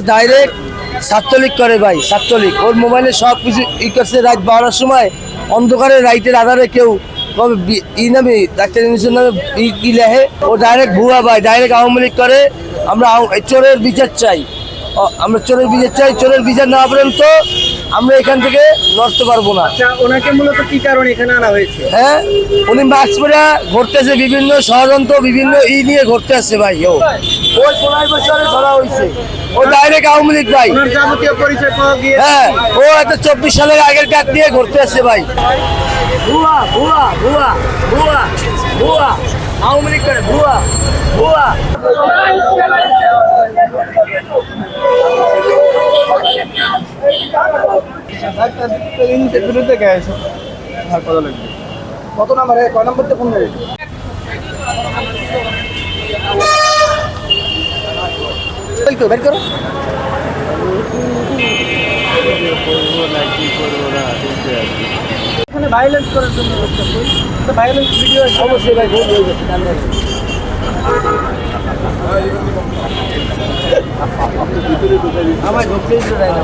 Direct Chhatra League করে ভাই, ছাত্রলীগ। ওর মোবাইলে সব কিছু ই করছে রাত বারোটার সময়। অন্ধকারে রাইটের আধারে কেউ ই নামে, ডাক্তার ইউনিসের নামে ই- লেখে। ও ডাইরেক্ট ভুয়া ভাই ডাইরেক্ট আওয়ামী লীগ করে। আমরা চোরের বিচার চাই। আমরা চোরের বিচার চাই, চোরের বিচার না পর্যন্ত আমরা এখান থেকে নড়তে পারব না। আচ্ছা ওনাকে মূলত কি কারণে এখানে আনা হয়েছে? হ্যাঁ উনি মাস্ক পরে ঘুরতেছে বিভিন্ন ষড়যন্ত্র বিভিন্ন ই নিয়ে ঘুরতে আসছে ভাই ও। ওই সোনাই বছরে ধরা হয়েছে। ও ডাইরেক্ট আওয়ামী লীগ ভাই। যাবতীয় পরিচয় পাওয়া গিয়ে হ্যাঁ ও একটা চব্বিশ সালের আগের কাঠ নিয়ে ঘুরতে আসছে ভাই। ভুয়া ভুয়া ভুয়া ভুয়া ভুয়া। আওয়ামী লীগ করে ভুয়া ভুয়া। বিরুদ্ধে গেছে কত লাগবে? কত নাম্বার? কয় নাম্বারতে ফোন করে বের করো। এখানে ভাইলেন্স করার জন্য ভাইলেন্স ভিডিও অবশ্যই ভাই ভুল হয়ে গেছে। আমার ঢুকতেই তো দেয় না।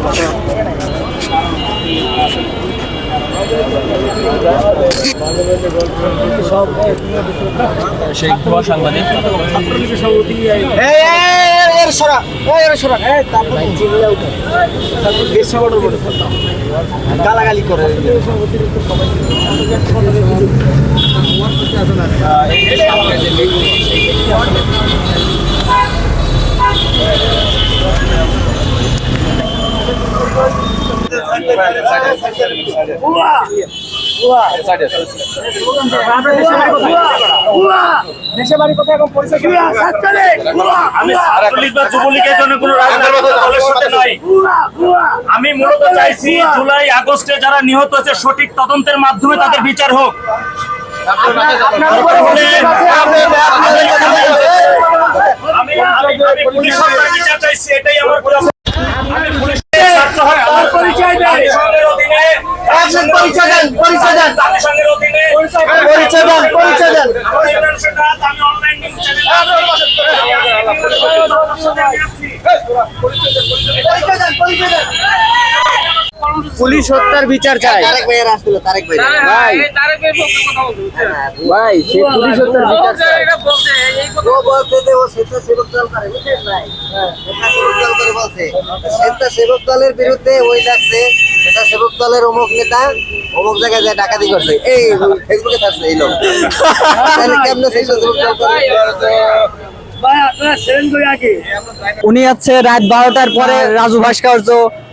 শেখ ভুয়া সাংবাদিক। এই এই এর সরা এই এর সরা এই তারপর বেশি বড় বড় গালাগালি করে দেশে বাড়ি কোথায় এখন পরিচয় আমি ছাত্রলীগ বা যুবলীগের জন্য কোনো দলের সাথে নাই আমি মূলত চাইছি জুলাই আগস্টে যারা নিহত হয়েছে সঠিক তদন্তের মাধ্যমে তাদের বিচার হোক আমি পুলিশ বিচার চাইছি এটাই আমার। ছাত্র হয়ে আমার পরিচয় দেন। জাতিসংঘের অধীনে পরিচয় দেন পরিচয় দেন। পরিচয় দেন পরিচয় দেন। পুলিশ হত্যার বিচার চাই। তারেক ভাইয়ের আসছিল তারেক ভাই। ভাই। ভাই সে পুলিশ হত্যার বিচার চাই। ও বলছে যে ও স্বেচ্ছাসেবক দল করে বুঝলেন ভাই? স্বেচ্ছাসেবক দল করে বলছে। স্বেচ্ছাসেবক দলের বিরুদ্ধে ওই লাগছে স্বেচ্ছাসেবক দলের অমুক নেতা অমুক জায়গায় যায় ডাকাতি করছে। এই ফেসবুকে থাকছে এই লোক। তাহলে সেই সেবক দল করে উনি হচ্ছে রাত বারোটার পরে রাজু ভাস্কর্য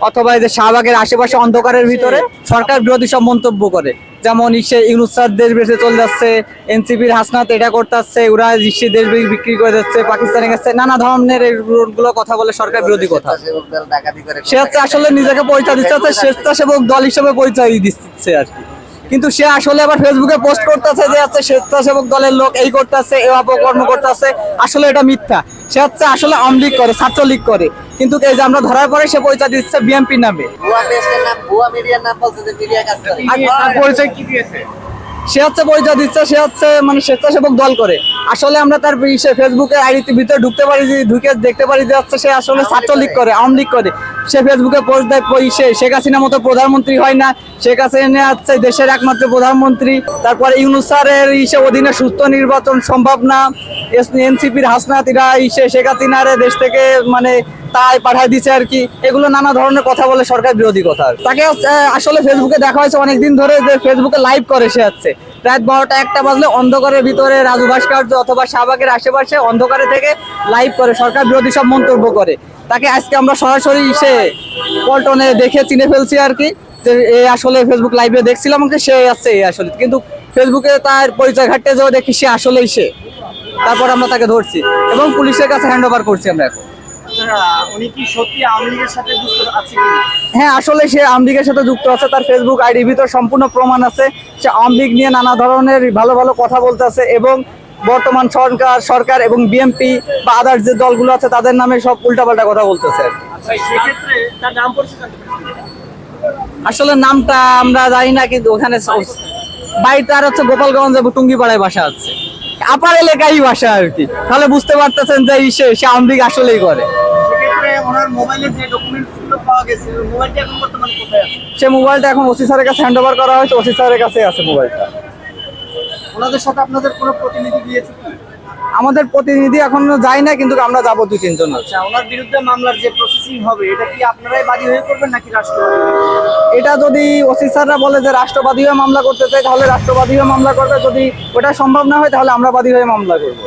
অথবা যে শাহবাগের আশেপাশে অন্ধকারের ভিতরে সরকার বিরোধী সব মন্তব্য করে। যেমন ইসে ইউনুস স্যার দেশ বেঁচে চলে যাচ্ছে এনসিপির হাসনাত এটা করতেছে ওরা ইসে দেশ বিক্রি করে যাচ্ছে পাকিস্তানে গেছে নানা ধরনেরগুলো কথা বলে সরকার বিরোধী কথা। সে হচ্ছে আসলে নিজেকে পরিচয় দিচ্ছে স্বেচ্ছাসেবক দল হিসেবে পরিচয় দিচ্ছে আর কি। কিন্তু সে আসলে আবার ফেসবুকে পোস্ট করতেছে যে হচ্ছে স্বেচ্ছাসেবক দলের লোক এই করতেছে এই অপকর্ম করতেছে। আসলে এটা মিথ্যা। সে হচ্ছে আসলে আমলিগ করে ছাত্রলীগ করে। কিন্তু এই যে আমরা ধরার পরে সে পরিচয় দিচ্ছে বিএনপি নামে। ভুয়া পেজের নাম ভুয়া মিডিয়ার নাম বলছে যে মিডিয়া কাজ করে। আর পরিচয় কি দিয়েছে? সে হচ্ছে পরিচয় দিচ্ছে সে হচ্ছে মানে স্বেচ্ছাসেবক দল করে। আসলে আমরা তার ফেসবুকে আইডিতে ভিতরে ঢুকতে পারি যে ঢুকে দেখতে পারি যে হচ্ছে সে আসলে ছাত্রলীগ করে। আওয়ামী লীগ করে। সে ফেসবুকে পোস্ট দেয় সে? শেখ হাসিনার মতো প্রধানমন্ত্রী হয় না। শেখ হাসিনা হচ্ছে দেশের একমাত্র প্রধানমন্ত্রী। তারপরে ইউনুসারের ইসে অধীনে সুস্থ নির্বাচন সম্ভব না। এনসিপির হাসনাত ইরা ইসে শেখ হাসিনারে দেশ থেকে মানে তাই পাঠায় দিছে আর কি। এগুলো নানা ধরনের কথা বলে সরকার বিরোধী কথা। তাকে আসলে ফেসবুকে দেখা হয়েছে অনেকদিন ধরে যে ফেসবুকে লাইভ করে সে হচ্ছে। রাত বারোটা একটা বাজলে অন্ধকারের ভিতরে রাজু ভাস্কর্য অথবা শাহবাগের আশেপাশে অন্ধকারে থেকে লাইভ করে সরকার বিরোধী সব মন্তব্য করে। তাকে আজকে আমরা সরাসরি সে পল্টনে দেখে চিনে ফেলছি আর কি যে এ আসলে ফেসবুক লাইভে দেখছিলাম যে সে আছে এ আসলে। কিন্তু ফেসবুকে তার পরিচয় ঘাটতে যাওয়া দেখি সে আসলেই সে। তারপর আমরা তাকে ধরছি এবং পুলিশের কাছে হ্যান্ড ওভার করছি আমরা এখন। আছে হ্যাঁ আসলে সে আমলিগের সাথে যুক্ত আছে তার ফেসবুক আইডির ভিতর সম্পূর্ণ প্রমাণ আছে। সে আমলিগ নিয়ে নানা ধরনের ভালো ভালো কথা বলতেছে এবং বর্তমান সরকার সরকার এবং বিএমপি বা আদার যে দলগুলো আছে তাদের নামে সব উল্টাপাল্টা কথা বলতেছে। আসলে নামটা আমরা জানি না কিন্তু ওখানে স- আর হচ্ছে গোপালগঞ্জ এবং টুঙ্গিপাড়ায় বাসা আছে। আপার এলাকায় বাসা আর কি। তাহলে বুঝতে পারতেছেন যে সে সে লীগ আসলেই করে। সে মোবাইলটা এখন ওসি স্যারের কাছে হ্যান্ড ওভার করা হয়েছে ওসি স্যারের কাছে আছে মোবাইলটা ওনাদের সাথে আপনাদের কোনো প্রতিনিধি গিয়েছে কি? আমাদের প্রতিনিধি এখনও যায় না কিন্তু আমরা যাব দুই তিনজন। আছে আচ্ছা ওনার বিরুদ্ধে মামলার যে প্রসেসিং হবে এটা কি আপনারাই বাদী হয়ে করবেন নাকি রাষ্ট্রবাদী এটা যদি ওসি স্যাররা বলে যে রাষ্ট্রবাদী হয়ে মামলা করতে চাই তাহলে রাষ্ট্রবাদী হয়ে মামলা করবে। যদি ওটা সম্ভব না হয় তাহলে আমরা বাদী হয়ে মামলা করব।